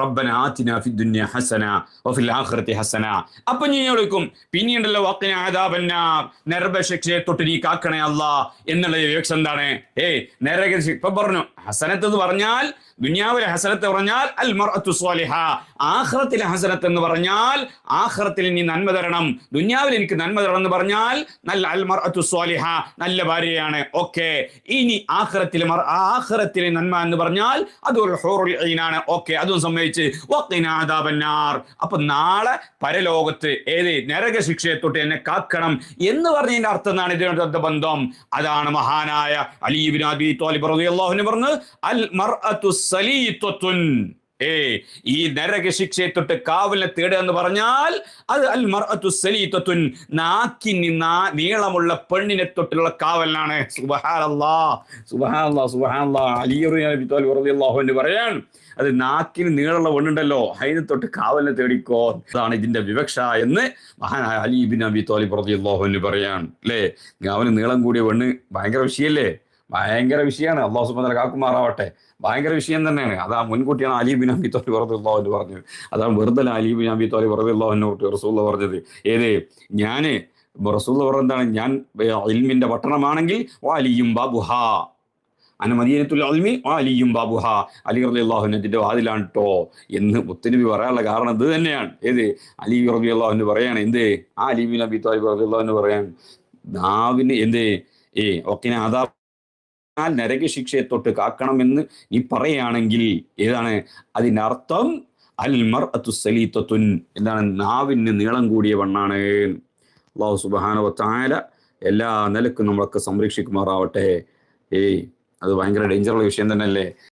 റബ്ബന ആതിന ഫി ദുനിയ ഹസന വഫിൽ ആഖിറതി ഹസന. അപ്പൊ നീ ചോദിക്കും പിന്നീണ്ടല്ലോ വഖിന അദാബന്നാർ നരകശിക്ഷയെ തൊട്ട് നീ കാക്കണേ അല്ലാ എന്നുള്ള വിവക്ഷ എന്താണ്? ഏയ് നരക ഇപ്പൊ പറഞ്ഞു ഹസനത്ത് എന്ന് പറഞ്ഞാൽ ദുനിയാവിലെ ഹസനത്ത് പറഞ്ഞാൽ അൽ മർഅത്തു സ്വാലിഹ. ആഖിറത്തിലെ ഹസനത്ത് എന്ന് പറഞ്ഞാൽ ആഖിറത്തിൽ നീ നന്മ തരണം. ദുനിയാവിൽ എനിക്ക് നന്മ തരണം എന്ന് പറഞ്ഞാൽ നല്ല അൽ മർഅത്തു സ്വാലിഹ നല്ല ഭാര്യയാണ്. ഓക്കെ. ഇനി ആഖിറത്തിലെ ആഖിറത്തിലെ നന്മ എന്ന് പറഞ്ഞാൽ അത് ഒരു ഹോറുൽ ഐനാണ് ഓക്കെ അതും സമ്മതിച്ച്. വഖിനാ വക്തിനാഥാപന്നാർ അപ്പൊ നാളെ പരലോകത്ത് ഏത് നരക ശിക്ഷയെ തൊട്ട് എന്നെ കാക്കണം എന്ന് പറഞ്ഞതിന്റെ അർത്ഥം എന്നാണ് ഇതിനോട് ബന്ധം? അതാണ് മഹാനായ അലീബിൻ അബി തോലിബ് റളിയല്ലാഹു പറഞ്ഞു അൽ മർഅത്തു സലീത്വത്തുൻ ഏ ഈ നരക ശിക്ഷയെ തൊട്ട് കാവലിനെ തേടുക എന്ന് പറഞ്ഞാൽ അത് അൽ മർഅത്തു സലീത്വത്തുൻ നാക്കി നീളമുള്ള പെണ്ണിനെ തൊട്ടുള്ള കാവലാണ് സുബഹാനല്ലാ പറയാൻ അത് നാക്കിന് നീളമുള്ള പെണ്ണുണ്ടല്ലോ അതിനെ തൊട്ട് കാവലിനെ തേടിക്കോ. അതാണ് ഇതിന്റെ വിവക്ഷ എന്ന് മഹാനായ അലി ബിൻ അബി തോലി അൻഹു പറയാൻ അല്ലേ? അവന് നീളം കൂടിയ പെണ്ണ് ഭയങ്കര വിഷയല്ലേ? ഭയങ്കര വിഷയമാണ്. അള്ളാഹു സുബാന കാക്കുമാറാവട്ടെ. ഭയങ്കര വിഷയം തന്നെയാണ്. അതാ മുൻകൂട്ടിയാണ് അലി ബിൻ അബി തോലി വെറുതെ പറഞ്ഞത്. അതാണ് വെറുതെ അലി ബിൻ അബി തോലി വെറുതെ കുട്ടി റസൂള്ള പറഞ്ഞത്. ഏത്? ഞാൻ റസൂള്ള പറഞ്ഞതാണ് ഞാൻ ഇൽമിന്റെ പട്ടണമാണെങ്കിൽ അലിയും ബാബുഹ. അന മദീനത്തുൽ അൽമി അലിയും ബാബുഹ. അലി റബി അള്ളാഹുനത്തിന്റെ വാതിലാണ് കേട്ടോ എന്ന് മുത്തനബി പറയാനുള്ള കാരണം ഇത് തന്നെയാണ്. ഏത്? അലി റബി അള്ളാഹുന് പറയാണ്. എന്ത്? ആ അലി ബിൻ അബി തോലി റബി അള്ളാഹുന് പറയാൻ നാവിന് എന്ത്? ഏ ഒക്കെ അതാ എന്നാൽ നരക ശിക്ഷയെ തൊട്ട് കാക്കണമെന്ന് നീ പറയുകയാണെങ്കിൽ ഏതാണ്? അതിനർത്ഥം അൽ മർ സലീത്തത്തുൻ എന്താണ്? നാവിന് നീളം കൂടിയ വണ്ണാണ് അള്ളാഹു സുബാന താല എല്ലാ നിലക്കും നമ്മളൊക്കെ സംരക്ഷിക്കുമാറാവട്ടെ. ഏയ് അത് ഭയങ്കര ഡേഞ്ചറുള്ള വിഷയം തന്നെയല്ലേ?